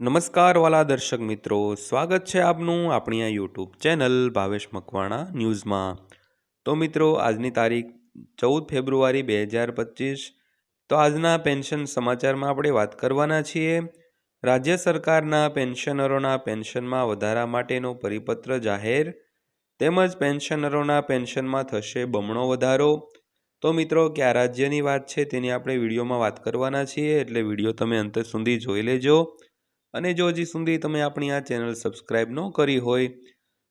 નમસ્કાર વાલા દર્શક મિત્રો, સ્વાગત છે આપનું આપણી આ યુટ્યુબ ચેનલ ભાવેશ મકવાણા ન્યૂઝમાં. તો મિત્રો, આજની તારીખ ચૌદ ફેબ્રુઆરી બે હજાર પચીસ, તો આજના પેન્શન સમાચારમાં આપણે વાત કરવાના છીએ. રાજ્ય સરકારના પેન્શનરોના પેન્શનમાં વધારા માટેનો પરિપત્ર જાહેર, તેમજ પેન્શનરોના પેન્શનમાં થશે બમણો વધારો. તો મિત્રો, કયા રાજ્યની વાત છે તેની આપણે વિડીયોમાં વાત કરવાના છીએ, એટલે વીડિયો તમે અંત સુધી જોઈ લેજો. અને જો હજી સુધી તમે આપણી આ ચેનલ સબસ્ક્રાઈબ ન કરી હોય,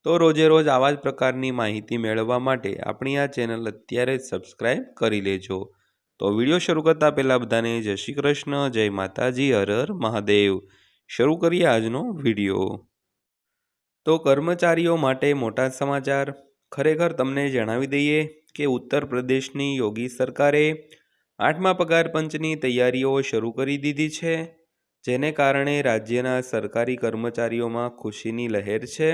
તો રોજે રોજ આવા જ પ્રકારની માહિતી મેળવવા માટે આપણી આ ચેનલ અત્યારે જ સબસ્ક્રાઈબ કરી લેજો. તો વીડિયો શરૂ કરતાં પહેલાં બધાને જય શ્રી કૃષ્ણ, જય માતાજી હર મહાદેવ. શરૂ કરીએ આજનો વીડિયો. તો કર્મચારીઓ માટે મોટા સમાચાર. ખરેખર તમને જણાવી દઈએ કે ઉત્તર પ્રદેશની યોગી સરકારે આઠમા પગાર પંચની તૈયારીઓ શરૂ કરી દીધી છે. જેને કારણે રાજ્યના સરકારી કર્મચારીઓમાં ખુશીની લહેર છે,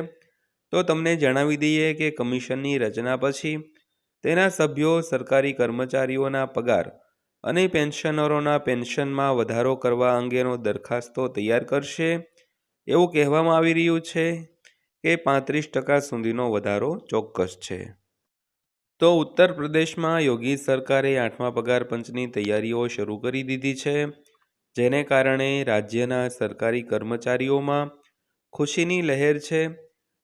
તો તમને જણાવી દઈએ કે કમિશનની રચના પછી તેના સભ્યો સરકારી કર્મચારીઓના પગાર અને પેન્શનરોના પેન્શનમાં વધારો કરવા અંગેનો દરખાસ્તો તૈયાર કરશે. એવું કહેવામાં આવી રહ્યું છે કે પાંત્રીસ ટકા સુધીનો વધારો ચોક્કસ છે. તો ઉત્તર પ્રદેશમાં યોગી સરકારે આઠમા પગાર પંચની તૈયારીઓ શરૂ કરી દીધી છે. જેને કારણે રાજ્યના સરકારી કર્મચારીઓમાં ખુશીની લહેર છે.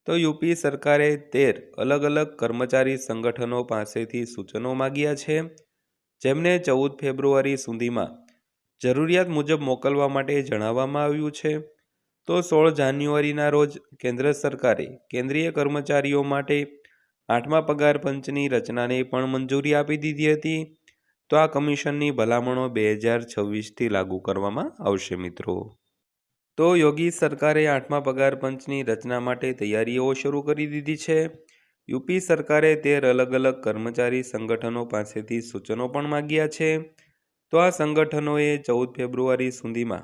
તો યુપી સરકારે તેર અલગ અલગ કર્મચારી સંગઠનો પાસેથી સૂચનો માગ્યા છે. જેમને ચૌદ ફેબ્રુઆરી સુધીમાં જરૂરિયાત મુજબ મોકલવા માટે જણાવવામાં આવ્યું છે. તો સોળ જાન્યુઆરીના રોજ કેન્દ્ર સરકારે કેન્દ્રીય કર્મચારીઓ માટે આઠમા પગાર પંચની રચનાને પણ મંજૂરી આપી દીધી હતી. તો આ કમિશનની ભલામણો બે હજાર છવ્વીસથી લાગુ કરવામાં આવશે, મિત્રો. તો યોગી સરકારે આઠમા પગાર પંચની રચના માટે તૈયારીઓ શરૂ કરી દીધી છે. યુપી સરકારે તેર અલગ અલગ કર્મચારી સંગઠનો પાસેથી સૂચનો પણ માગ્યા છે. તો આ સંગઠનોએ ચૌદ ફેબ્રુઆરી સુધીમાં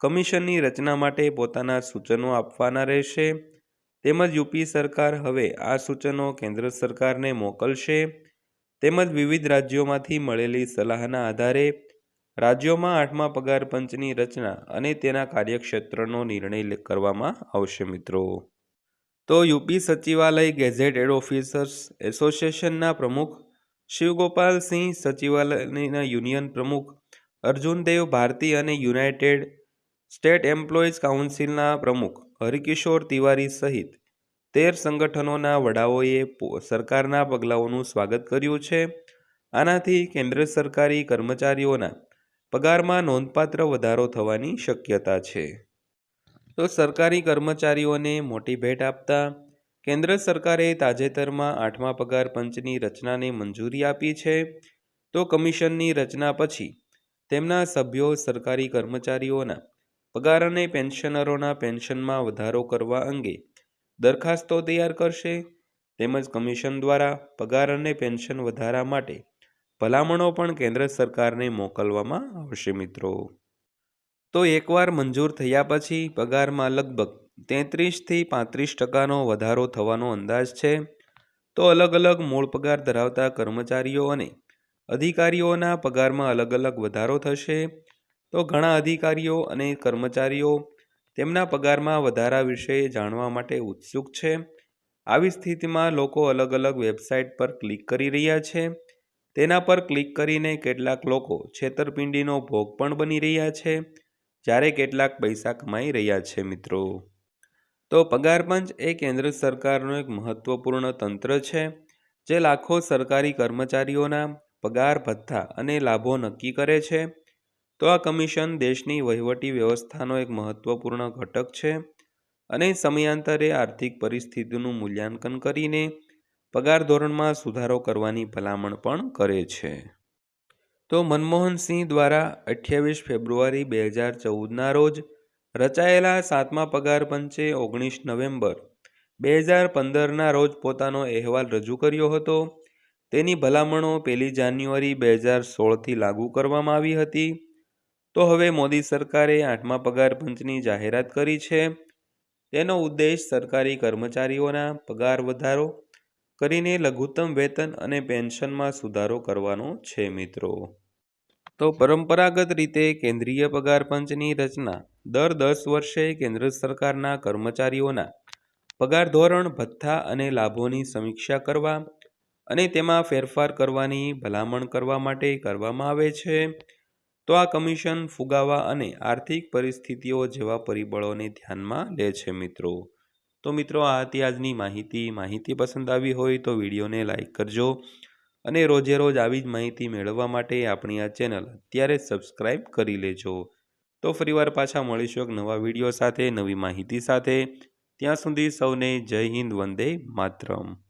કમિશનની રચના માટે પોતાના સૂચનો આપવાના રહેશે. તેમજ યુપી સરકાર હવે આ સૂચનો કેન્દ્ર સરકારને મોકલશે. તેમજ વિવિધ રાજ્યોમાંથી મળેલી સલાહના આધારે રાજ્યોમાં આઠમા પગાર પંચની રચના અને તેના કાર્યક્ષેત્રનો નિર્ણય કરવામાં આવશે મિત્રો. તો યુપી સચિવાલય ગેઝેટેડ ઓફિસર્સ એસોસિએશનના પ્રમુખ શિવગોપાલસિંહ સચિવાલયના યુનિયન પ્રમુખ અર્જુનદેવ ભારતી અને યુનાઇટેડ સ્ટેટ એમ્પ્લોઈઝ કાઉન્સિલના પ્રમુખ હરિકિશોર તિવારી સહિત તેર સંગઠનોના વડાઓએ સરકારના પગલાઓનું સ્વાગત કર્યું છે. આનાથી કેન્દ્ર સરકારી કર્મચારીઓના પગારમાં નોંધપાત્ર વધારો થવાની શક્યતા છે. તો સરકારી કર્મચારીઓને મોટી ભેટ આપતા કેન્દ્ર સરકારે તાજેતરમાં આઠમા પગાર પંચની રચનાને મંજૂરી આપી છે. તો કમિશનની રચના પછી તેમના સભ્યો સરકારી કર્મચારીઓના પગાર અને પેન્શનરોના પેન્શનમાં વધારો કરવા અંગે દરખાસ્તો તૈયાર કરશે તેમજ કમિશન દ્વારા પગાર અને પેન્શન વધારા માટે ભલામણો પણ કેન્દ્ર સરકારને મોકલવામાં આવશે, મિત્રો. તો એકવાર મંજૂર થયા પછી પગારમાં લગભગ તેત્રીસથી પાંત્રીસ ટકાનો વધારો થવાનો અંદાજ છે. તો અલગ અલગ મૂળ પગાર ધરાવતા કર્મચારીઓ અને અધિકારીઓના પગારમાં અલગ અલગ વધારો થશે. તો ઘણા અધિકારીઓ અને કર્મચારીઓ તેમના પગારમાં વધારા વિશે જાણવા માટે ઉત્સુક છે. આવી સ્થિતિમાં લોકો અલગ અલગ વેબસાઇટ પર ક્લિક કરી રહ્યા છે. તેના પર ક્લિક કરીને કેટલાક લોકો છેતરપિંડીનો ભોગ પણ બની રહ્યા છે. જ્યારે કેટલાક પૈસા કમાઈ રહ્યા છે મિત્રો. તો પગાર પંચ એ કેન્દ્ર સરકારનું એક મહત્વપૂર્ણ તંત્ર છે, જે લાખો સરકારી કર્મચારીઓના પગાર ભથ્થા અને લાભો નક્કી કરે છે. તો આ કમિશન દેશની વહીવટી વ્યવસ્થાનો એક મહત્વપૂર્ણ ઘટક છે અને સમયાંતરે આર્થિક પરિસ્થિતિનું મૂલ્યાંકન કરીને પગાર ધોરણમાં સુધારો કરવાની ભલામણ પણ કરે છે. તો મનમોહન સિંહ દ્વારા અઠ્યાવીસ ફેબ્રુઆરી બે હજાર ચૌદના રોજ રચાયેલા સાતમા પગાર પંચે ઓગણીસ નવેમ્બર બે હજાર પંદરના રોજ પોતાનો અહેવાલ રજૂ કર્યો હતો. તેની ભલામણો પહેલી જાન્યુઆરી બે હજાર સોળથી લાગુ કરવામાં આવી હતી. તો હવે મોદી સરકારે આઠમા પગાર પંચની જાહેરાત કરી છે. તેનો ઉદ્દેશ સરકારી કર્મચારીઓના પગાર વધારો કરીને લઘુત્તમ વેતન અને પેન્શનમાં સુધારો કરવાનો છે મિત્રો. તો પરંપરાગત રીતે કેન્દ્રીય પગાર પંચની રચના દર દસ વર્ષે કેન્દ્ર સરકારના કર્મચારીઓના પગાર ધોરણ, ભથ્થા અને લાભોની સમીક્ષા કરવા અને તેમાં ફેરફાર કરવાની ભલામણ કરવા માટે કરવામાં આવે છે. તો આ કમિશન ફુગાવા અને આર્થિક પરિસ્થિતિઓ જેવા પરિબળોને ધ્યાનમાં લે છે મિત્રો. તો મિત્રો, આ હતી આજની માહિતી. માહિતી પસંદ આવી હોય તો વિડીયોને લાઇક કરજો અને રોજે રોજ આવી જ માહિતી મેળવવા માટે આપણી આ ચેનલ અત્યારે સબસ્ક્રાઈબ કરી લેજો. તો ફરીવાર પાછા મળીશું એક નવા વીડિયો સાથે, નવી માહિતી સાથે. ત્યાં સુધી સૌને જય હિન્દ, વંદે માતરમ.